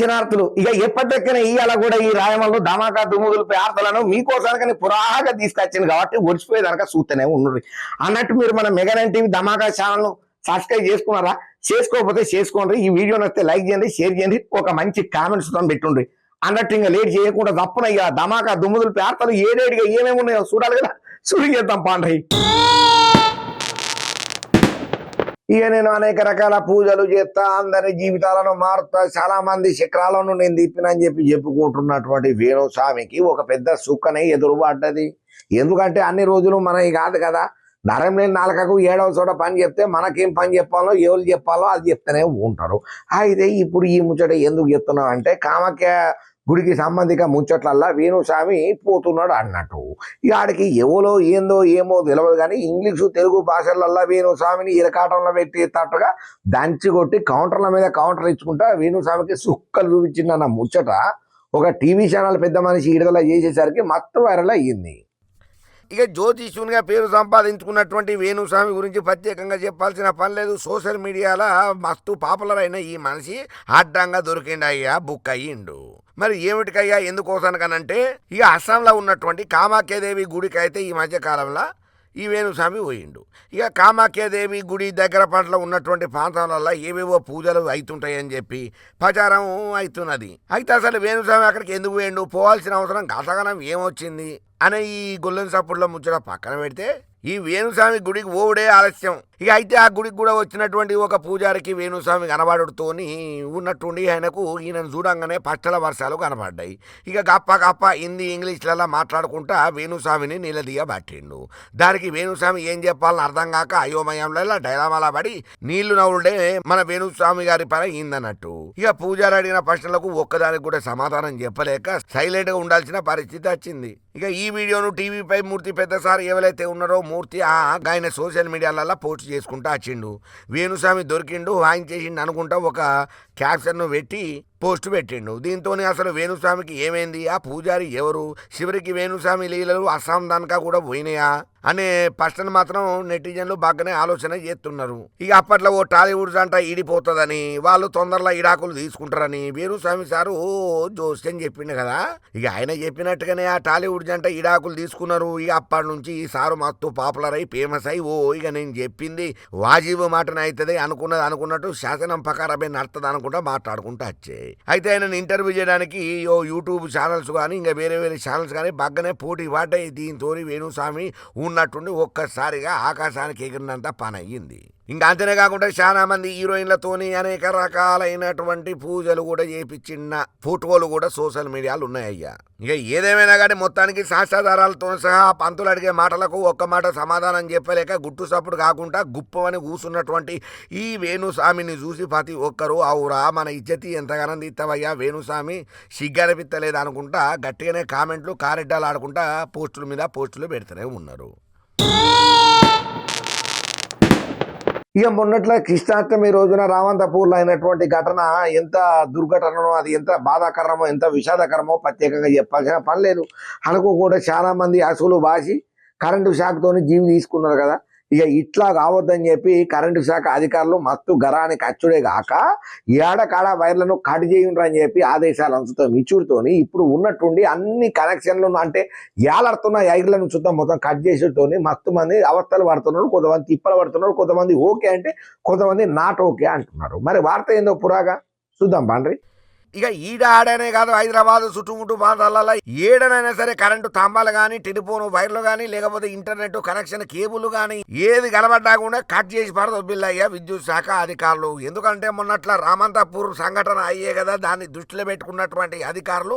ఆ ఇక ఎప్పటికైనా ఇవాళ కూడా ఈ రాయమల్లో ధమాకా దుమ్ముదులు ప్రార్థనలను మీకోసానికని పురాగా తీసుకొచ్చింది కాబట్టి ఒడిచిపోయేదానిక చూస్తూనే ఉండ్రి అన్నట్టు మీరు మన మెగానైన్ టీవీ ధమాకా ఛానల్ను సబ్స్క్రైబ్ చేసుకున్నారా? చేసుకోకపోతే చేసుకోండి. ఈ వీడియో నచ్చితే లైక్ చేయండి షేర్ చేయండి ఒక మంచి కామెంట్స్తో పెట్టుండ్రి. అన్నట్టు ఇంకా లేట్ చేయకుండా తప్పున ఇక ధమాకా దుమ్ముదులు ప్రార్థనలు ఏడేడిగా ఏమేమి ఉన్నాయో చూడాలి కదా. చూడి చేద్దాం పాండ్రి. ఇక నేను అనేక రకాల పూజలు చేస్తా అందరి జీవితాలను మారుతా చాలా మంది శిఖరాలను నేను తిప్పినని చెప్పి చెప్పుకుంటున్నటువంటి వేణుస్వామికి ఒక పెద్ద సుక్కనే ఎదురుపడ్డది. ఎందుకంటే అన్ని రోజులు మనకి కాదు కదా. నరం లేని నాలుకకు ఏడవ చోట పని చెప్తే మనకేం పని చెప్పాలో ఎవరు చెప్పాలో అది చెప్తూనే ఉంటారు. అయితే ఇప్పుడు ఈ ముచ్చట ఎందుకు చెప్తున్నాం అంటే కామాఖ్య గుడికి సంబంధిక ముచ్చట్లల్లా వేణుస్వామి పోతున్నాడు అన్నట్టు. ఇక ఆడికి ఎవలో ఏందో ఏమో తెలియదు కానీ ఇంగ్లీషు తెలుగు భాషలల్లా వేణుస్వామిని ఇరకాటంలో పెట్టి తట్టుగా దంచి కొట్టి కౌంటర్ల మీద కౌంటర్ ఇచ్చుకుంటా వేణుస్వామికి సుక్కలు చూపించిందన్న ముచ్చట. ఒక టీవీ ఛానల్ పెద్ద మనిషి విడుదల చేసేసరికి మొత్తం వైరల్ అయ్యింది. ఇక జ్యోతిష్యునిగా పేరు సంపాదించుకున్నటువంటి వేణుస్వామి గురించి ప్రత్యేకంగా చెప్పాల్సిన పని లేదు. సోషల్ మీడియాలో మస్తు పాపులర్ అయిన ఈ మనిషి అడ్డంగా దొరికిండు అయ్యా బుక్ అయ్యిండు. మరి ఏమిటికయ్యా ఎందుకోసానికనంటే ఇక అస్సాంలో ఉన్నటువంటి కామాఖ్యదేవి గుడికి అయితే ఈ మధ్య కాలంలో ఈ వేణుస్వామి పోయిండు. ఇక కామాఖ్యదేవి గుడి దగ్గర పట్ల ఉన్నటువంటి ప్రాంతాలలో ఏవేవో పూజలు అవుతుంటాయని చెప్పి ప్రచారం అవుతున్నది అయితే అసలు వేణుస్వామి అక్కడికి ఎందుకు పోయిండు? పోవాల్సిన అవసరం గతగనం ఏమొచ్చింది? అనే ఈ గొల్లెన్ సప్పుడులో ముచ్చట పక్కన పెడితే ఈ వేణుస్వామి గుడికి ఓడే ఆలస్యం. ఇక అయితే ఆ గుడికి కూడా వచ్చినటువంటి ఒక పూజారికి వేణుస్వామి కనబడుతోని ఉన్నట్టుండి ఆయనకు ఈయనను చూడంగానే పచ్చల వర్షాలు కనబడ్డాయి. ఇక గప్ప గప్ప హిందీ ఇంగ్లీష్లలో మాట్లాడుకుంటా వేణుస్వామిని నిలదీయబట్టిండు. దానికి వేణుస్వామి ఏం చెప్పాలని అర్థం కాక అయోమయంలో డైలామాలా పడి నీళ్ళు నవ్వుడే మన వేణుస్వామి గారి పని అయిందన్నట్టు. ఇక పూజారి అడిగిన ప్రశ్నలకు ఒక్కదానికి కూడా సమాధానం చెప్పలేక సైలెంట్గా ఉండాల్సిన పరిస్థితి వచ్చింది. ఇక ఈ వీడియోను టీవీపై మూర్తి పెద్ద సార్ ఎవరైతే ఉన్నారో మూర్తి ఆయన సోషల్ మీడియాలలో పోస్ట్ చేసుకుంటా వచ్చిండు వేణుస్వామి దొరికిండు వాయించేసిండు అనుకుంటా ఒక క్యాప్షన్ను పెట్టి పోస్ట్ పెట్టిండు. దీంతోనే అసలు వేణుస్వామికి ఏమైంది? ఆ పూజారి ఎవరు? చివరికి వేణుస్వామి లీలలు అస్సాం దానికా కూడా పోయినాయా? అనే ప్రశ్న మాత్రం నెటిజన్లు బాగానే ఆలోచన చేస్తున్నారు. ఇక అప్పట్లో ఓ టాలీవుడ్ జంట ఈడిపోతుందని వాళ్ళు తొందరలో ఇడాకులు తీసుకుంటారని వేణుస్వామి సారు ఓ జోస్యం చెప్పిండు కదా? ఇక ఆయన చెప్పినట్టుగానే ఆ టాలీవుడ్ జంట ఇడాకులు తీసుకున్నారు. ఇక అప్పటి నుంచి ఈ సారు మస్తు పాపులర్ అయి ఫేమస్ అయి ఓ ఇక నేను చెప్పింది వాజీబు మాటన అవుతుంది అనుకున్నది అనుకున్నట్టు శాసనం ప్రకారమే నడుతుంది అనుకుంటా మాట్లాడుకుంటూ అయితే ఆయనను ఇంటర్వ్యూ చేయడానికి ఓ యూట్యూబ్ ఛానల్స్ కానీ ఇంకా వేరే వేరే ఛానల్స్ కానీ బాగానే పోటీ పాటాయి దీంతో వేణుస్వామి ఉన్నట్టుండి ఒక్కసారిగా ఆకాశానికి ఎగిరినంత పని అయ్యింది ఇంకా అంతేనే కాకుండా చాలా మంది హీరోయిన్లతోని అనేక రకాలైనటువంటి పూజలు కూడా చేపించిన ఫోటోలు కూడా సోషల్ మీడియాలు ఉన్నాయ్యా ఇక ఏదేమైనా కానీ మొత్తానికి సాక్ష్యాధారాలతో సహా పంతులు అడిగే మాటలకు ఒక్క మాట సమాధానం చెప్పలేక గుట్టు సప్పుడు కాకుండా గుప్పమని కూసున్నటువంటి ఈ వేణుస్వామిని చూసి ప్రతి ఒక్కరూ అవురా మన ఇజ్జతి ఎంతగానో తీస్తావయ్యా వేణుస్వామి? సిగ్గనిపిత్తలేదు అనుకుంటా గట్టిగానే కామెంట్లు కారెడ్డాలు ఆడుకుంటా పోస్టుల మీద పోస్టులు పెడుతూనే ఉన్నారు. ఇక మొన్నట్ల కృష్ణాష్టమి రోజున రామంతపూర్లో అయినటువంటి ఘటన ఎంత దుర్ఘటనో అది ఎంత బాధాకరమో ఎంత విషాదకరమో ప్రత్యేకంగా చెప్పాల్సిన పని లేదు. అనుకో కూడా చాలా మంది అసలు బాసి కరెంటు షాక్తో జీవి తీసుకున్నారు కదా. ఇక ఇట్లా కావద్దని చెప్పి కరెంటు శాఖ అధికారులు మత్తు గరానికి అచ్చుడే కాక ఏడకాడ వైర్లను కట్ చేయండి అని చెప్పి ఆదేశాలు అంచుతో మిచ్చుడుతోని ఇప్పుడు ఉన్నట్టుండి అన్ని కనెక్షన్లు అంటే ఏలాడుతున్న వైర్లను చూద్దాం. మొత్తం కట్ చేసేటోని మస్తు మంది అవస్థలు పడుతున్నారు. కొంతమంది తిప్పలు పడుతున్నారు. కొంతమంది ఓకే అంటే కొంతమంది నాట్ ఓకే అంటున్నారు. మరి వార్త ఏందో పురాగా చూద్దాం బండ్రి ఇక ఈడ ఆడనే కాదు హైదరాబాద్ చుట్టుముట్టు ప్రాంతాలలో ఏడనైనా సరే కరెంటు తాంబాలు కానీ టెలిఫోన్ వైర్లు కానీ లేకపోతే ఇంటర్నెట్ కనెక్షన్ కేబుల్ కానీ ఏది కలబడ్డా కూడా కట్ చేసి పడదొబ్బిల్లయ్యా విద్యుత్ శాఖ అధికారులు. ఎందుకంటే మొన్నట్ల రామంతాపూర్ సంఘటన అయ్యే కదా దాన్ని దృష్టిలో పెట్టుకున్నటువంటి అధికారులు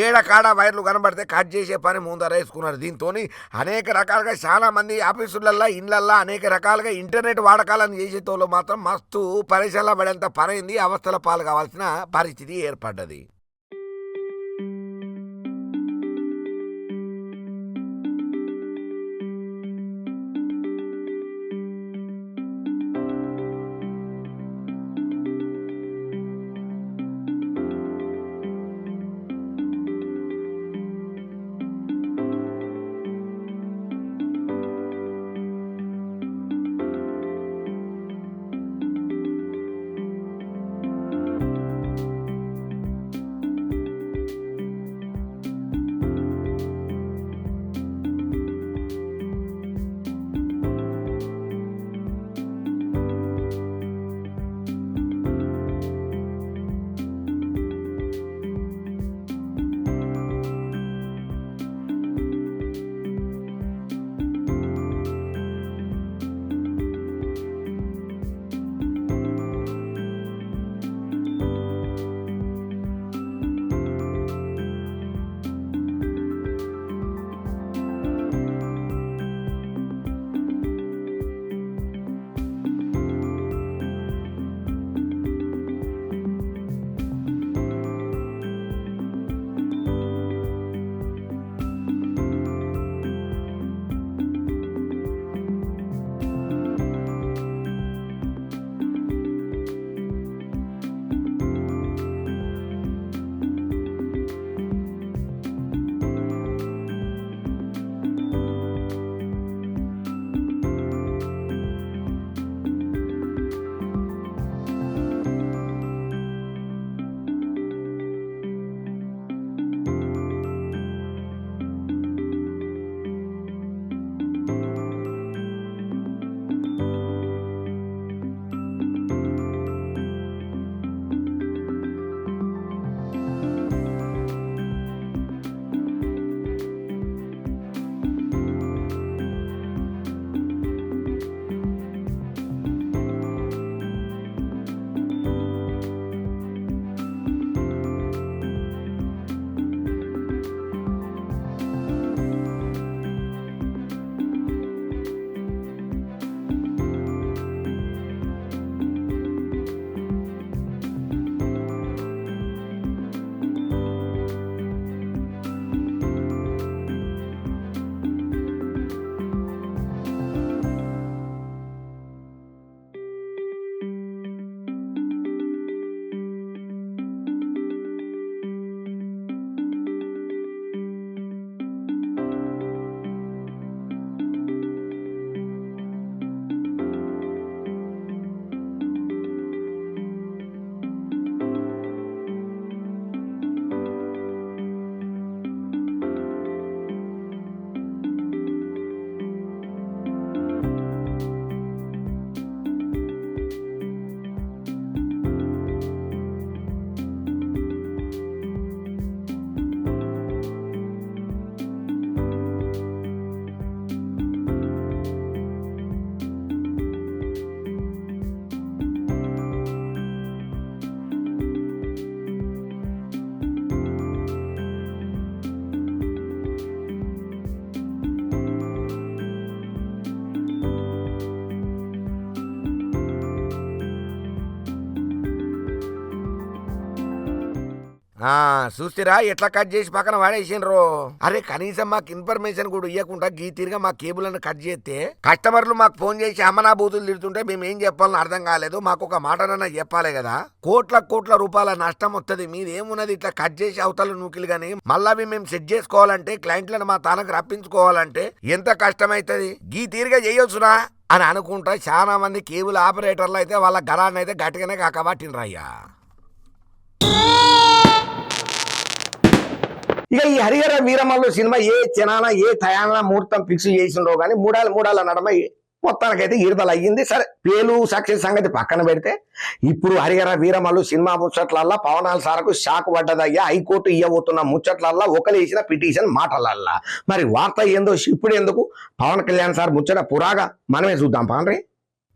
ఏడ కాడ వైర్లు కనబడితే కట్ చేసే పని ముందర వేసుకున్నారు దీంతో అనేక రకాలుగా చాలా మంది ఆఫీసులల్లో ఇండ్లల్లో అనేక రకాలుగా ఇంటర్నెట్ వాడకాలను చేసేటోళ్ళు మాత్రం మస్తు పరిశీలన పడేంత పనైంది అవస్థల పాలు కావాల్సిన పరిస్థితి ఏర్పడ్డది. చూస్తారా ఎట్లా కట్ చేసి పక్కన వాడేసిండ్రు? అరే కనీసం మాకు ఇన్ఫర్మేషన్ కూడా ఇవ్వకుండా గీ తిరిగా మా కేబుల్ కట్ చేస్తే కస్టమర్లు మాకు ఫోన్ చేసి అమ్మనా బూతులు తిడుతుంటే మేము ఏం చెప్పాలని అర్థం కాలేదు. మాకు ఒక మాటనన్నా చెప్పాలి కదా. కోట్ల కోట్ల రూపాయల నష్టం వస్తుంది మీదేమున్నది ఇట్లా కట్ చేసి అవతల నూకిలు గానీ మళ్ళా అవి మేము సెట్ చేసుకోవాలంటే క్లయింట్లను మా తానకు రప్పించుకోవాలంటే ఎంత కష్టమైతుంది? గీ తీరుగా చేయొచ్చునా? అని అనుకుంటా చాలా మంది కేబుల్ ఆపరేటర్లు అయితే వాళ్ళ గరాన్ని అయితే గట్టిగానే కాకబట్టినరయ్యా ఇక ఈ హరిహర వీరమల్లు సినిమా ఏ జనాన ఏ తయాన ముహూర్తం ఫిక్స్ చేసిండ్రో కానీ మూడాల మూడాల నడమ మొత్తానికైతే విడుదల అయ్యింది సరే పేలు సక్సెస్ సంగతి పక్కన పెడితే ఇప్పుడు హరిహర వీరమల్లు సినిమా ముచ్చట్లల్లా పవనాల సారకు షాక్ పడ్డదయ్యా. హైకోర్టు ఇవ్వబోతున్న ముచ్చట్లల్లా ఒకలేసిన పిటిషన్ మాటలల్లా. మరి వార్త ఏందో ఇప్పుడు ఎందుకు? పవన్ కళ్యాణ్ సార్ ముచ్చట పురాగా మనమే చూద్దాం పాండ్రీ.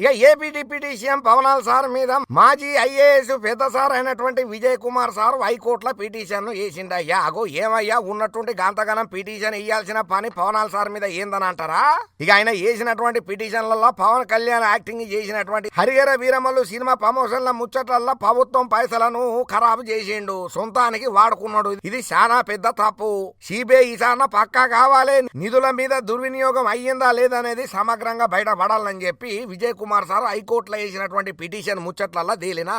ఇక ఏపీ డిప్యూటీ సీఎం పవనాల్ సార్ మీద మాజీ ఐఏఎస్ పెద్ద సార్ అయినటువంటి విజయ్ కుమార్ సార్ హైకోర్టులో పిటిషన్ వేసిండయ్యా. అగో ఏమయ్యా? ఉన్నటువంటి గాంతగనం పిటిషన్ వేయాల్సిన పని పవనాల్ సార్ మీద ఏందని అంటారా? ఇక ఆయన వేసినటువంటి పిటిషన్లలో పవన్ కళ్యాణ్ యాక్టింగ్ చేసినటువంటి హరిహర వీరమల్లు సినిమా ప్రమోషన్ల ముచ్చట్లలో ప్రభుత్వం పైసలను ఖరాబు చేసిండు. సొంతానికి వాడుకున్నాడు. ఇది చాలా పెద్ద తప్పు. సిబిఐ ఈసారి పక్కా కావాలి. నిధుల మీద దుర్వినియోగం అయ్యిందా లేదనేది సమగ్రంగా బయటపడాలని చెప్పి విజయ్ కుమార్ సార్ హైకోర్టులో వేసినటువంటి పిటిషన్ ముచ్చట్లల్లో తేలిన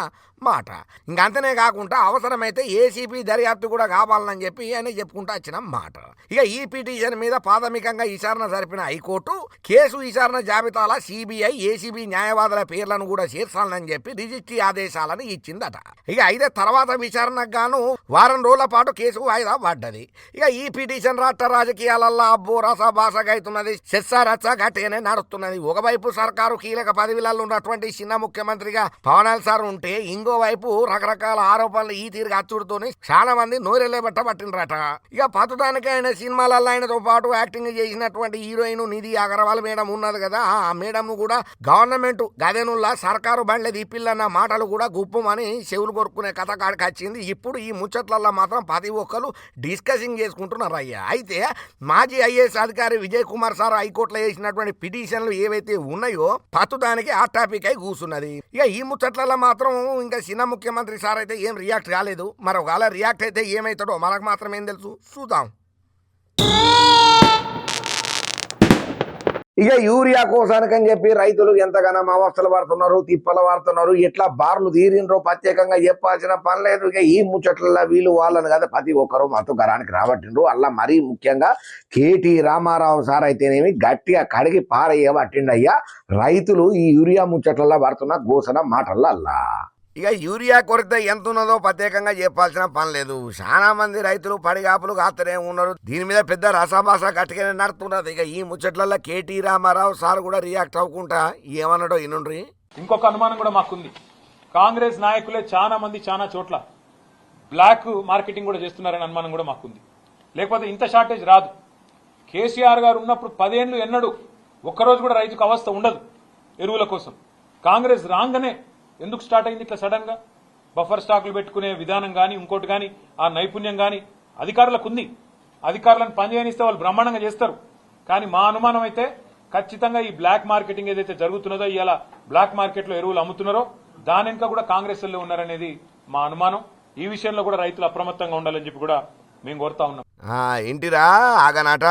మాట. ఇంకంతనే కాకుండా అవసరమైతే ఏసీపీ దర్యాప్తు కూడా కావాలని చెప్పి ఆయన చెప్పుకుంటూ వచ్చిన మాట. ఇక ఈ పిటిషన్ మీద ప్రాథమికంగా విచారణ జరిపిన హైకోర్టు కేసు విచారణ జాబితాల సిబిఐ ఏసీబీ న్యాయవాదుల పేర్లను కూడా చేర్చాలని చెప్పి రిజిస్ట్రీ ఆదేశాలను ఇచ్చిందట. ఇక అయితే తర్వాత విచారణకు గాను వారం రోజుల పాటు కేసు వాయిదా పడ్డది. ఇక ఈ పిటిషన్ రాష్ట్ర రాజకీయాలల్లో అబ్బో రసభాసగా అవుతున్నది చెస్సారచ్చ గట్టిగానే నడుస్తున్నది. ఒకవైపు సర్కారు కీలక పదవిలలో ఉన్నటువంటి చిన్న ముఖ్యమంత్రిగా పవనాల్ సార్ ఉంటే ఇంకో వైపు రకరకాల ఆరోపణలు ఈ తీరుగా అచ్చుడుతోని చాలా మంది నోరెళ్ళబెట్ట పట్టినరట ఇక పతుటానికి ఆయన సినిమాలలో ఆయనతో పాటు యాక్టింగ్ చేసినటువంటి హీరోయిన్ నిధి అగర్వాల్ మేడం ఉన్నది కదా ఆ మేడం కూడా గవర్నమెంట్ గదెనుల్లా సర్కారు బండ్లే తీపిల్లన్న మాటలు కూడా గుప్పమని చెవులు కొరుకునే కథ కాడికి వచ్చింది. ఇప్పుడు ఈ ముచ్చట్లలో మాత్రం ప్రతి ఒక్కరు డిస్కసింగ్ చేసుకుంటున్నారు అయ్యా అయితే మాజీ ఐఏఎస్ అధికారి విజయ్ కుమార్ సార్ హైకోర్టులో వేసినటువంటి పిటిషన్లు ఏవైతే ఉన్నాయో పతుదానికి ఆ టాపిక్ అయి కూర్చున్నది ఇక ఈ ముచ్చట్లలో మాత్రం ఇంకా చిన్న ముఖ్యమంత్రి సార్ అయితే ఏం రియాక్ట్ కాలేదు. మరి ఒకవేళ రియాక్ట్ అయితే ఏమవుతాడో మనకు మాత్రం ఏం తెలుసు. చూద్దాం. ఇక యూరియా కోసానికని చెప్పి రైతులు ఎంతగానో అవస్థలు పడుతున్నారు తిప్పలు పడుతున్నారు ఎట్లా బార్లు తీరిండ్రో ప్రత్యేకంగా చెప్పాల్సిన పని లేదు. ఇక ఈ ముచ్చట్లలో వీళ్ళు వాళ్ళని కదా ప్రతి ఒక్కరు మాతో గరానికి రాబట్టిండ్రు. అలా మరీ ముఖ్యంగా కేటీ రామారావు సార్ అయితేనేమి గట్టిగా కడిగి పారయ్యబట్టిండయ్యా రైతులు ఈ యూరియా ముచ్చట్లలో పడుతున్న గోసన మాటల్లో అల్లా ఇక యూరియా కొరత ఎంత ఉన్నదో ప్రత్యేకంగా చెప్పాల్సిన పని లేదు. చాలా మంది రైతులు పడిగాపులు కాస్తూనే ఉన్నారు. దీని మీద పెద్ద రసాభాస గట్టిగానే నడుతున్నది ఇక ఈ ముచ్చట్లలో కేటీ రామారావు సార్ కూడా రియాక్ట్ అవ్వకుండా ఏమన్నాడో ఇనుండ్రి? ఇంకొక అనుమానం కూడా మాకుంది. కాంగ్రెస్ నాయకులే చాలా మంది చాలా చోట్ల బ్లాక్ మార్కెటింగ్ కూడా చేస్తున్నారనే అనుమానం కూడా మాకుంది. లేకపోతే ఇంత షార్టేజ్ రాదు. కేసీఆర్ గారు ఉన్నప్పుడు పదేళ్ళు ఎన్నడు ఒక్కరోజు కూడా రైతుకు అవస్థ ఉండదు ఎరువుల కోసం. కాంగ్రెస్ రాగానే ఎందుకు స్టార్ట్ అయింది ఇట్లా సడన్గా? బఫర్ స్టాకులు పెట్టుకునే విధానం కానీ ఇంకోటి కానీ ఆ నైపుణ్యం కానీ అధికారులకు ఉంది. అధికారులను పనిచేయనిస్తే వాళ్ళు బ్రహ్మాండంగా చేస్తారు. కానీ మా అనుమానం అయితే ఖచ్చితంగా ఈ బ్లాక్ మార్కెటింగ్ ఏదైతే జరుగుతున్నదో ఇవాళ బ్లాక్ మార్కెట్లో ఎరువులు అమ్ముతున్నారో దాని కూడా కాంగ్రెస్ ఉన్నారనేది మా అనుమానం. ఈ విషయంలో కూడా రైతులు అప్రమత్తంగా ఉండాలని చెప్పి కూడా మేము కోరుతా ఉన్నాం. ఇంటిరా ఆగనాట.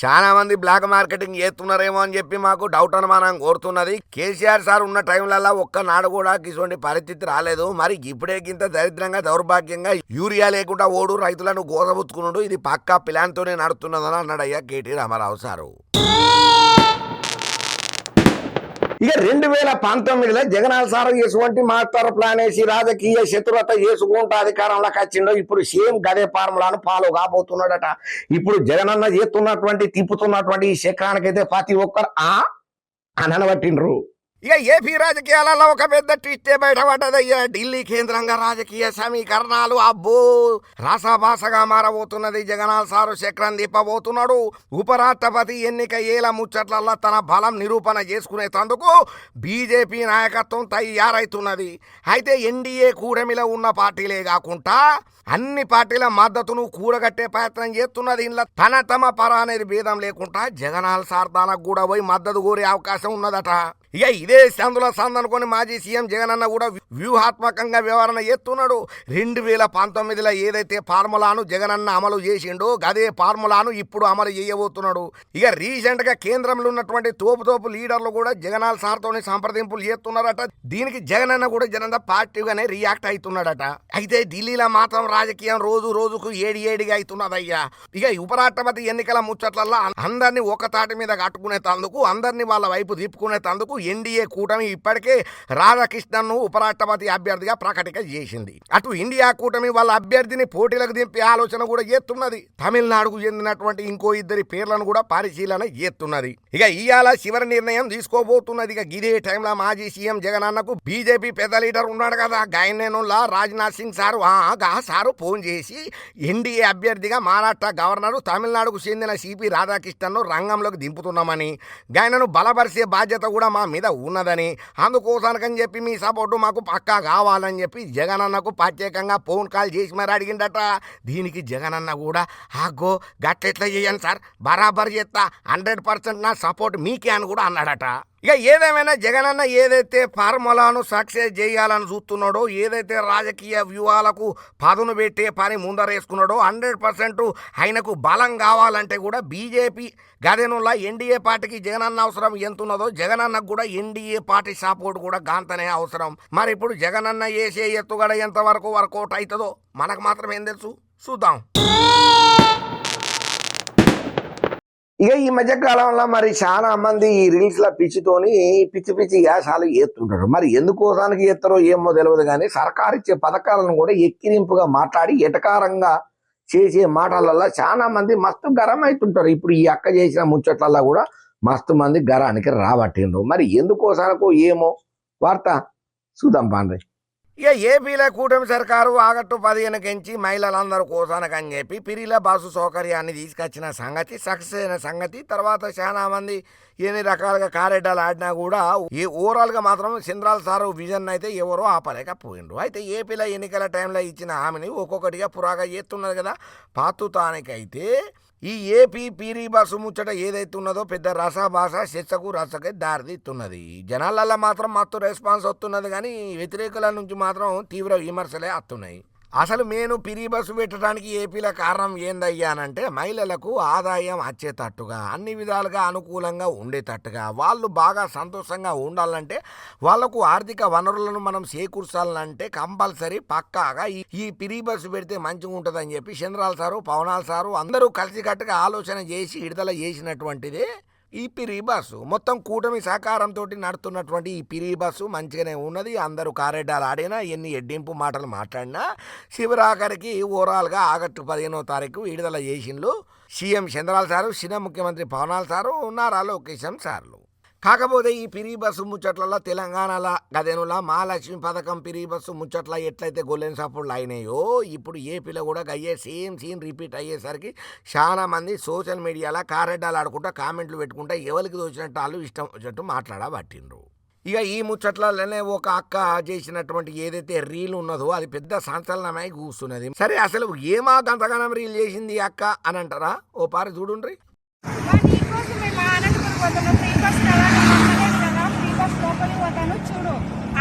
చాలా మంది బ్లాక్ మార్కెటింగ్ చేస్తున్నారేమో అని చెప్పి మాకు డౌట్ అనుమానం కోరుతున్నది. కేసీఆర్ సార్ ఉన్న టైంలలో ఒక్క నాడు కూడా ఇటువంటి పరిస్థితి రాలేదు. మరి ఇప్పుడే గింత దరిద్రంగా దౌర్భాగ్యంగా యూరియా లేకుండా ఓడు రైతులను గోసబుచ్చుకున్నాడు ఇది పక్కా ప్లాన్తోనే నడుతున్నదని అన్నాడయ్యా కేటీ రామారావు సారు. ఇక రెండు వేల పంతొమ్మిదిలో జగనాల్ సార్ ఎటువంటి మాస్టర్ ప్లాన్ వేసి రాజకీయ శత్రువత చేసుకుంటూ అధికారంలోకి వచ్చిండో ఇప్పుడు సేమ్ గదే ఫార్ములాను ఫాలో కాబోతున్నాడట. ఇప్పుడు జగనన్న చేస్తున్నటువంటి తిప్పుతున్నటువంటి ఈ చక్రానికైతే ప్రతి ఒక్కరు ఆ అని అనబట్టిండ్రు ఇక ఏపీ రాజకీయాలలో ఒక పెద్ద ట్విస్టే బయటపడ్డదయ్యా. ఢిల్లీ కేంద్రంగా రాజకీయ సమీకరణాలు అబ్బో! రాసాభాసగా మారబోతున్నది జగనాల్ సారు చక్రం తిప్పబోతున్నాడు ఉపరాష్ట్రపతి ఎన్నిక ఏల ముచ్చట్లల్లో తన బలం నిరూపణ చేసుకునే తందుకు బీజేపీ నాయకత్వం తయారైతున్నది. అయితే ఎన్డీఏ కూడమిలో ఉన్న పార్టీలే కాకుండా అన్ని పార్టీల మద్దతును కూడగట్టే ప్రయత్నం చేస్తున్నది ఇంట్లో తన తమ పర అనేది భేదం లేకుండా జగనాల్ సార్ తనకు కూడా పోయి మద్దతు కోరే అవకాశం ఉన్నదట. ఇక ఇదే సందులో సందనుకొని మాజీ సీఎం జగన్ అన్న కూడా వ్యూహాత్మకంగా వివరణ ఎత్తున్నాడు రెండు వేల పంతొమ్మిదిలో ఏదైతే ఫార్ములాను జగన్ అన్న అమలు చేసిండో అదే ఫార్ములాను ఇప్పుడు అమలు చేయబోతున్నాడు. ఇక రీసెంట్గా కేంద్రంలో ఉన్నటువంటి తోపు తోపు లీడర్లు కూడా జగనాల్ సార్తోని సంప్రదింపులు చేస్తున్నారట. దీనికి జగన్ అన్న కూడా జనంత పార్టీగానే రియాక్ట్ అవుతున్నాడట. అయితే ఢిల్లీలో మాత్రం రాజకీయం రోజు రోజుకు ఏడి ఏడిగా అవుతున్నదయ్యా. ఇక ఉపరాష్ట్రపతి ఎన్నికల ముచ్చట్లల్లో అందరినీ ఒక తాటి మీద కట్టుకునే తందుకు అందరినీ వాళ్ళ వైపు తిప్పుకునే తందుకు ఎన్డీఏ కూటమి ఇప్పటికే రాధాకృష్ణన్ను ఉపరాష్ట్రపతి అభ్యర్థిగా ప్రకటిక చేసింది. అటు ఇండియా కూటమి వాళ్ళ అభ్యర్థిని పోటీలకు దింపే ఆలోచన కూడా చేస్తున్నది. తమిళనాడుకు చెందినటువంటి ఇంకో ఇద్దరి పేర్లను కూడా పరిశీలన చేస్తున్నది. ఇక ఇవాళ చివరి నిర్ణయం తీసుకోబోతున్నది. ఇక ఇదే టైంలో మాజీ సీఎం జగన్ అన్నకు బీజేపీ పెద్ద లీడర్ ఉన్నాడు కదా. గాయనేనుల్లా రాజ్నాథ్ సింగ్ సారు గా సారు ఫోన్ చేసి ఎన్డీఏ అభ్యర్థిగా మహారాష్ట్ర గవర్నరు తమిళనాడుకు చెందిన సిపి రాధాకృష్ణన్ను రంగంలోకి దింపుతున్నామని గాయనను బలపరిచే బాధ్యత కూడా మా మీద ఉన్నదని. అందుకోసానికని చెప్పి మీ సపోర్టు మాకు పక్కా కావాలని చెప్పి జగనన్నకు ప్రత్యేకంగా ఫోన్ కాల్ చేసి మరి అడిగిండట దీనికి జగనన్న కూడా ఆగో గట్లెట్లా చేయండి సార్? బరాబర్ చేస్తా హండ్రెడ్ పర్సెంట్ నా సపోర్ట్ మీకే అని కూడా అన్నాడట. ఇక ఏదేమైనా జగన్ అన్న ఏదైతే ఫార్ములాను సక్సెస్ చేయాలని చూస్తున్నాడో ఏదైతే రాజకీయ వ్యూహాలకు పదును పెట్టే పని ముందరేసుకున్నాడో హండ్రెడ్ పర్సెంట్ ఆయనకు బలం కావాలంటే కూడా బీజేపీ గదెనులా ఎన్డీఏ పార్టీకి జగనన్న అవసరం ఎంత ఉన్నదో జగనన్నకు కూడా ఎన్డీఏ పార్టీ సపోర్ట్ కూడా గాంతనే అవసరం. మరి ఇప్పుడు జగనన్న వేసే ఎత్తుగడ ఎంతవరకు వర్కౌట్ అవుతుందో మనకు మాత్రం ఏం తెలుసు? చూద్దాం. ఇక ఈ మధ్య కాలంలో మరి చాలా మంది ఈ రీల్స్లో పిచ్చితోని పిచ్చి పిచ్చి యాసాలు ఎత్తుంటారు. మరి ఎందుకోసానికి ఎత్తారో ఏమో తెలియదు కానీ సర్కారు ఇచ్చే పథకాలను కూడా ఎక్కిరింపుగా మాట్లాడి ఎటకారంగా చేసే మాటలల్లో చాలా మంది మస్తు గరం అవుతుంటారు ఇప్పుడు ఈ అక్క చేసిన ముచ్చట్లల్లో కూడా మస్తు మంది గరానికి రాబట్టిండ్రు. మరి ఎందుకోసానికో ఏమో వార్త చూద్దాం పాండ్రి. ఇక ఏపీలో కూటమి సర్కారు ఆగట్టు పదిహేను కెంచి మహిళలందరూ కోసానకని చెప్పి పిరిల బస్సు సౌకర్యాన్ని తీసుకొచ్చిన సంగతి సక్సెస్ అయిన సంగతి తర్వాత చాలా మంది ఎన్ని రకాలుగా కారెడ్డాలు ఆడినా కూడా ఈ ఓవరాల్గా మాత్రం చంద్రాల సారు విజన్ అయితే ఎవరో ఆపలేకపోయిండ్రు. అయితే ఏపీలో ఎన్నికల టైంలో ఇచ్చిన హామీని ఒక్కొక్కటిగా పురాగా చేస్తున్నారు కదా పాతుతానికైతే ఈ ఏపీ పీరీ బస్సు ముచ్చట ఏదైతే ఉన్నదో పెద్ద రసభాష శిక్షకు రసకే దారితీస్తున్నది. జనాలల్లో మాత్రం మత్తు రెస్పాన్స్ వస్తున్నది కానీ వ్యతిరేకుల నుంచి మాత్రం తీవ్ర విమర్శలే వస్తున్నాయి అసలు నేను పిరి బస్సు పెట్టడానికి ఏపీలో కారణం ఏందయ్యానంటే మహిళలకు ఆదాయం వచ్చేటట్టుగా అన్ని విధాలుగా అనుకూలంగా ఉండేటట్టుగా వాళ్ళు బాగా సంతోషంగా ఉండాలంటే వాళ్ళకు ఆర్థిక వనరులను మనం చేకూర్చాలంటే కంపల్సరీ పక్కాగా ఈ- ఈ పిరి బస్సు పెడితే మంచిగా ఉంటుందని చెప్పి చంద్రాల సారు పవనాల్ సారు అందరూ కలిసికట్టుగా ఆలోచన చేసి విడుదల చేసినటువంటిది ఈ పిరి బస్సు మొత్తం కూటమి సహకారంతో నడుతున్నటువంటి ఈ పిరి బస్సు మంచిగానే ఉన్నది. అందరూ కారెడ్డాలు ఆడినా ఎన్ని ఎడ్డింపు మాటలు మాట్లాడినా శివరాఖరికి ఓవరాల్గా ఆగస్టు పదిహేనో తారీఖు విడుదల చేసిండ్లు. సీఎం చంద్రాల సారు సినిమా ముఖ్యమంత్రి పవనాల్ సారు నారా లోకేశం సార్లు. కాకపోతే ఈ పిరి బస్సు ముచ్చట్లలో తెలంగాణలో గదేనులా మహాలక్ష్మి పథకం పిరి బస్సు ముచ్చట్ల ఎట్లయితే గొల్లెన్ సపోర్ట్లు అయినాయో ఇప్పుడు ఏపీలో కూడా అయ్యే సేమ్ సీన్ రిపీట్ అయ్యేసరికి చాలా మంది సోషల్ మీడియాలో కారెడ్డాలు ఆడుకుంటా కామెంట్లు పెట్టుకుంటా ఎవరికి తోచినట్టు వాళ్ళు ఇష్టం వచ్చినట్టు మాట్లాడబట్టిండ్రు. ఇక ఈ ముచ్చట్లలోనే ఒక అక్క చేసినటువంటి ఏదైతే రీల్ ఉన్నదో అది పెద్ద సంచలనమై కూస్తున్నది. సరే అసలు ఏమా గంతగానం రీల్ చేసింది ఈ అక్క అని అంటారా? ఓ పారి చూడుండ్రి మా నీకోసమే మా అనంతపురం పోతాను. ఫ్రీ బస్ కదా కదా ఫ్రీ బస్ లోపలికి పోతాను. చూడు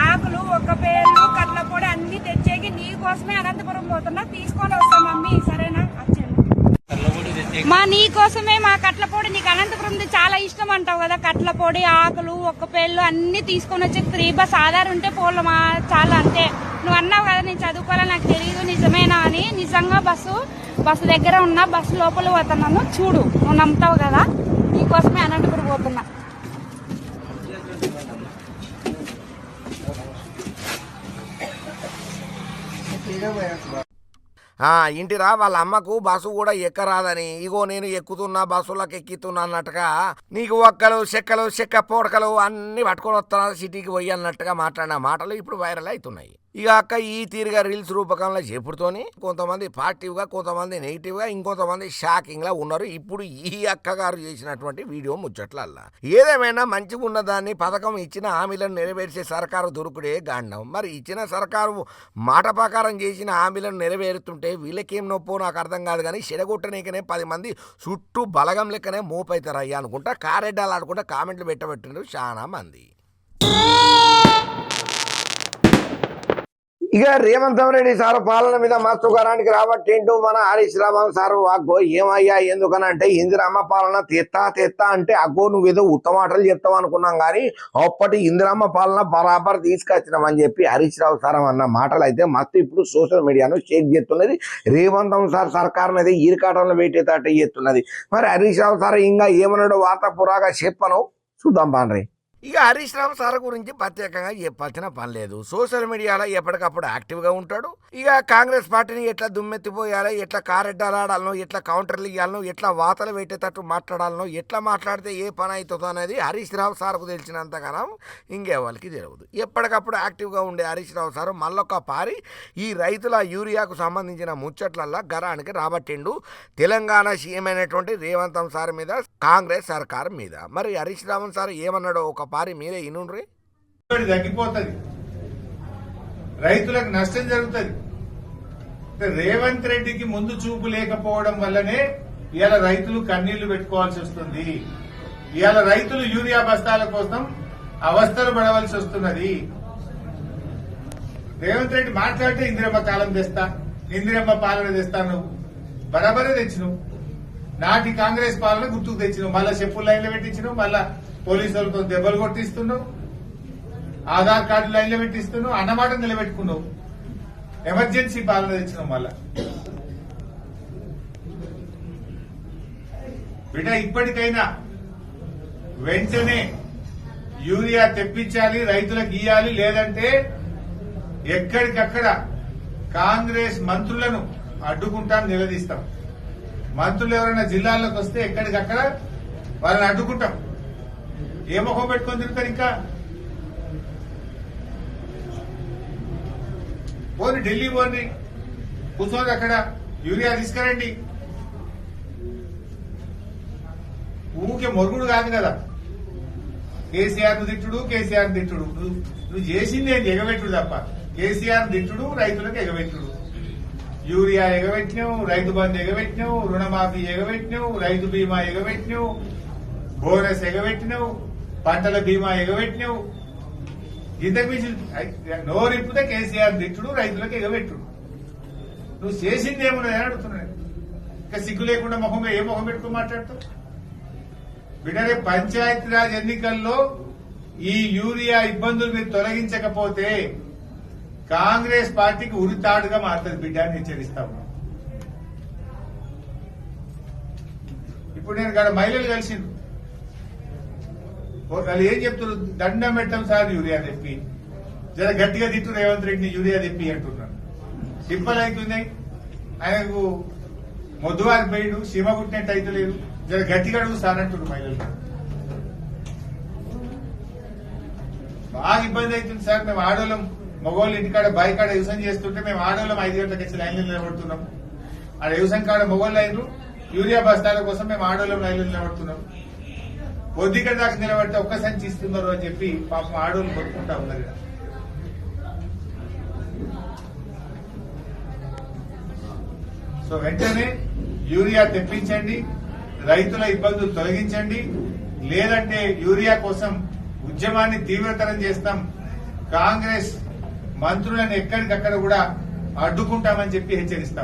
ఆకులు ఒక్క పేర్లు కట్ల పొడి అన్ని తెచ్చేకి నీ కోసమే అనంతపురం పోతున్నా. తీసుకొని వస్తా మమ్మీ. సరేనా? మా నీ కోసమే మా కట్ల పొడి నీకు అనంతపురం చాలా ఇష్టం అంటావు కదా. కట్ల పొడి ఆకులు ఒక్క పేర్లు అన్ని తీసుకొని వచ్చి ఫ్రీ బస్ ఆధార్ ఉంటే పోలు మా చాలా అంతే. నువ్వు అన్నావు కదా నేను చదువుకోవాలని నాకు తెలియదు నిజమేనా అని. నిజంగా బస్సు బస్సు దగ్గర ఉన్న బస్సు లోపల పోతున్నాను. చూడు నువ్వు నమ్ముతావు కదా. నీకోసమే అనంతపురం పోతున్నా. ఇంటిరా వాళ్ళ అమ్మకు బస్సు కూడా ఎక్కరాదని. ఇగో నేను ఎక్కుతున్నా బస్సులకు ఎక్కుతున్నా అన్నట్టుగా నీకు ఒక్కలు చెక్కలు చెక్క పోడకలు అన్నీ పట్టుకొని వస్తున్నా సిటీకి పోయి అన్నట్టుగా మాట్లాడిన మాటలు ఇప్పుడు వైరల్ అవుతున్నాయి. ఇక అక్క ఈ తీరుగా రీల్స్ రూపకంలో చెప్పుడుతోని కొంతమంది పాజిటివ్గా కొంతమంది నెగిటివ్గా ఇంకొంతమంది షాకింగ్లా ఉన్నారు. ఇప్పుడు ఈ అక్క గారు చేసినటువంటి వీడియో ముచ్చట్లల్లా. ఏదేమైనా మంచిగా ఉన్న దాన్ని పథకం ఇచ్చిన హామీలను నెరవేర్చే సర్కారు దొరుకుడే గాండం. మరి ఇచ్చిన సర్కారు మాట ప్రకారం చేసిన హామీలను నెరవేరుతుంటే వీళ్ళకేం నొప్పో నాకు అర్థం కాదు కానీ చెడగొట్టనీకనే పది మంది చుట్టూ బలగం లెక్కనే మోపైతారయ్యా అనుకుంటా. కారెడ్డాలు ఆడుకుంటా కామెంట్లు పెట్టబెట్టినారు చాలా మంది. ఇక రేవంత్ రెడ్డి సార్ పాలన మీద మస్తు గారానికి రాబట్టేంటో మన హరీష్ రామన్ సార్ అగ్గో ఏమయ్యా ఎందుకనంటే ఇందిరమ్మ పాలన తెత్తా తెత్తా అంటే అగ్గో నువ్వేదో ఉత్తమాటలు చెప్తావు అనుకున్నాం కానీ అప్పటి ఇందిరమ్మ పాలన బరాబర్ తీసుకొచ్చినామని చెప్పి హరీష్ రావు సార్ అన్న మాటలు అయితే మస్తు ఇప్పుడు సోషల్ మీడియాను షేక్ చేస్తున్నది. రేవంత్ సార్ సర్కార్ అయితే ఈరికాటంలో పెట్టేటట్టు చేస్తున్నది. మరి హరీష్ రావు సార్ ఇంకా ఏమన్నాడో వార్త పురాగా చెప్పను. చూద్దాం పాండ్రి. ఇక హరీష్ రామ్ సార్ గురించి ప్రత్యేకంగా చెప్పాల్సిన పని లేదు. సోషల్ మీడియాలో ఎప్పటికప్పుడు యాక్టివ్గా ఉంటాడు. ఇక కాంగ్రెస్ పార్టీని ఎట్లా దుమ్మెత్తిపోయాలో ఎట్లా కారెడ్డాలాడాలనో ఎట్లా కౌంటర్లు ఇవ్వాలనో ఎట్లా వాతలు పెట్టేటట్టు మాట్లాడాలనో ఎట్లా మాట్లాడితే ఏ పని అవుతుందో అనేది హరీష్ రావు సార్కు తెలిసినంతగానం ఇంకెవరికి తెలియదు. ఎప్పటికప్పుడు యాక్టివ్గా ఉండే హరీష్ రావు సార్ మళ్ళొక్క పారి ఈ రైతుల యూరియాకు సంబంధించిన ముచ్చట్లల్లా గరానికి రాబట్టిండు. తెలంగాణ సీఎం అయినటువంటి రేవంతం సార్ మీద కాంగ్రెస్ సర్కార్ మీద. మరి హరీష్ రావణ్ సార్ ఏమన్నాడో ఒక పారి మీరే ఇనుండ్రి. తగ్గిపోతుంది. రైతులకు నష్టం జరుగుతుంది. రేవంత్ రెడ్డికి ముందు చూపు లేకపోవడం వల్లనే ఇవాళ రైతులు కన్నీళ్ళు పెట్టుకోవాల్సి వస్తుంది. ఇవాళ రైతులు యూరియా బస్తాల కోసం అవస్థలు పడవలసి వస్తున్నది. రేవంత్ రెడ్డి మాట్లాడితే ఇందిరమ్మ కాలం తెస్తా ఇందిరమ్మ పాలన తెస్తా నువ్వు. బరాబరే తెచ్చినావు. నాటి కాంగ్రెస్ పాలన గుర్తుకు తెచ్చినావు. మళ్ళా చెప్పులు లైన్లో పెట్టించినావు మళ్ళా పోలీసులతో దెబ్బలు కొట్టిస్తున్నావు. ఆధార్ కార్డు లైన్లో పెట్టిస్తున్నావు అన్నమాట నిలబెట్టుకున్నావు. ఎమర్జెన్సీ పాలన తెచ్చినావు మళ్ళా. బిడ్డ ఇప్పటికైనా వెంటనే యూరియా తెప్పించాలి రైతులకు ఇయ్యాలి లేదంటే ఎక్కడికక్కడ కాంగ్రెస్ మంత్రులను అడ్డుకుంటాం నిలదీస్తాం. మంత్రులు ఎవరైనా జిల్లాల్లోకి వస్తే ఎక్కడికక్కడ వాళ్ళని అడ్డుకుంటాం. ఏ మొహం పెట్టుకొని తిరుగుతారు ఇంకా. పోని ఢిల్లీ పోని కూర్చోండి అక్కడ యూరియా తీసుకురండి. ఊకే మొరుగుడు కాదు కదా. కేసీఆర్ తిట్టుడు కేసీఆర్ తిట్టుడు. నువ్వు నువ్వు చేసింది ఏంటి ఎగబెట్టుడు తప్ప. కేసీఆర్ తిట్టుడు రైతులకు ఎగబెట్టుడు. యూరియా ఎగబెట్టినావు రైతు బంధు ఎగబెట్టినావు రుణమాఫీ ఎగబెట్టినావు రైతు బీమా ఎగబెట్టినావు బోనస్ ఎగబెట్టినావు. పంటల బీమా ఎగబెట్టినవు. ఇంతకు మించి నోరిప్పితే కేసీఆర్ తిట్టుడు రైతులకు ఎగబెట్టుడు. నువ్వు చేసింది ఏమున్నది అని అడుగుతున్నాను ఇంకా సిగ్గు లేకుండా మొహం ఏ మొహం పెట్టుకుని మాట్లాడుతావు? బిడ్డరే పంచాయతీరాజ్ ఎన్నికల్లో ఈ యూరియా ఇబ్బందులు మీరు తొలగించకపోతే కాంగ్రెస్ పార్టీకి ఉరితాడుగా మారుతుంది బిడ్డ అని హెచ్చరిస్తా ఇప్పుడు నేను గడ మహిళలు కలిసిండు వాళ్ళు ఏం చెప్తున్నారు? దండం పెట్టం సార్ యూరియా తెప్పి. జర గట్టిగా తిట్టు రేవంత్ రెడ్డిని యూరియా తెప్పి అంటున్నాను సింపుల్ అవుతున్నాయి ఆయనకు మొద్దువారి పోయిడు సీమ కుట్టినట్టు అయితే లేదు. జర గట్టిగా అడుగు సార్ అంటున్నారు మహిళలు. బాగా ఇబ్బంది అవుతుంది సార్. మేము ఆడోళ్ళం మగవాళ్ళు ఇంటికాడ బైకాడ కాడ వ్యవసాయం చేస్తుంటే మేము ఆడోళ్ళం ఐదు గంటలకు వచ్చి లైన్లో నిలబడుతున్నాం. ఆ వ్యవసాయం కాడ మొగోళ్ళు అయినరు యూరియా బస్తాల కోసం మేము ఆడోళ్ళం లైన్లో నిలబడుతున్నాం. కొద్దిగా దాకా నిలబడితే ఒక్క సంచి ఇస్తున్నారు అని చెప్పి పాపం ఆడోళ్ళు కొట్టుకుంటా ఉన్నారు సో వెంటనే యూరియా తెప్పించండి రైతుల ఇబ్బందులు తొలగించండి లేదంటే యూరియా కోసం ఉద్యమాన్ని తీవ్రతరం చేస్తాం. కాంగ్రెస్ మంత్రులను ఎక్కడికక్కడ కూడా అడ్డుకుంటామని చెప్పి హెచ్చరిస్తా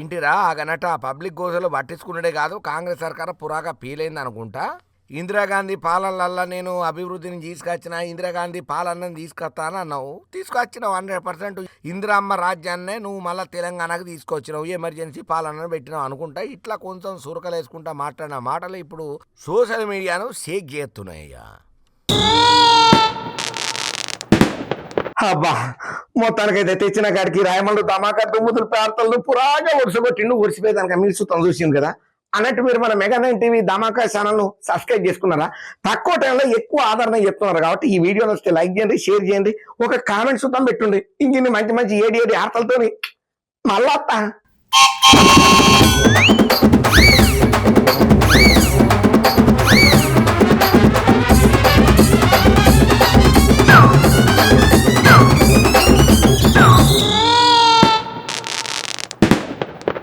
ఇంటిరా ఆగనట. పబ్లిక్ గోసలు పట్టించుకున్నడే కాదు. కాంగ్రెస్ సర్కార్ పురాగా పీలైంది అనుకుంటా. ఇందిరాగాంధీ పాలనలల్లా నేను అభివృద్ధిని తీసుకొచ్చిన ఇందిరాగాంధీ పాలనని తీసుకొస్తాను అన్నావు. తీసుకొచ్చినావు హండ్రెడ్ పర్సెంట్. ఇందిరామ్మ రాజ్యాన్నే నువ్వు మళ్ళీ తెలంగాణకు తీసుకొచ్చినావు. ఎమర్జెన్సీ పాలనను పెట్టినావు అనుకుంటా. ఇట్లా కొంచెం సురకలేసుకుంటా మాట్లాడిన మాటలు ఇప్పుడు సోషల్ మీడియాను షేక్ చేస్తున్నాయ్యా. అబ్బా! మొత్తానికైతే తెచ్చిన కాడికి రాయమల్లు ధమాకా దుమ్ముతులు ప్రాంతాలను పురాగా ఒడిసిగొట్టిండు ఒడిసిపోయేదానికి మీరు సుతం చూసింది కదా. అన్నట్టు మీరు మన మెగా నైన్ టీవీ ధమాకా ఛానల్ను సబ్స్క్రైబ్ చేసుకున్నారా? తక్కువ టైంలో ఎక్కువ ఆదరణ చెప్తున్నారు కాబట్టి ఈ వీడియో వస్తే లైక్ చేయండి షేర్ చేయండి ఒక కామెంట్ సుతం పెట్టుండి. ఇంకిన్ని మంచి మంచి ఏడి ఏడి ఆర్తలతోని మళ్ళా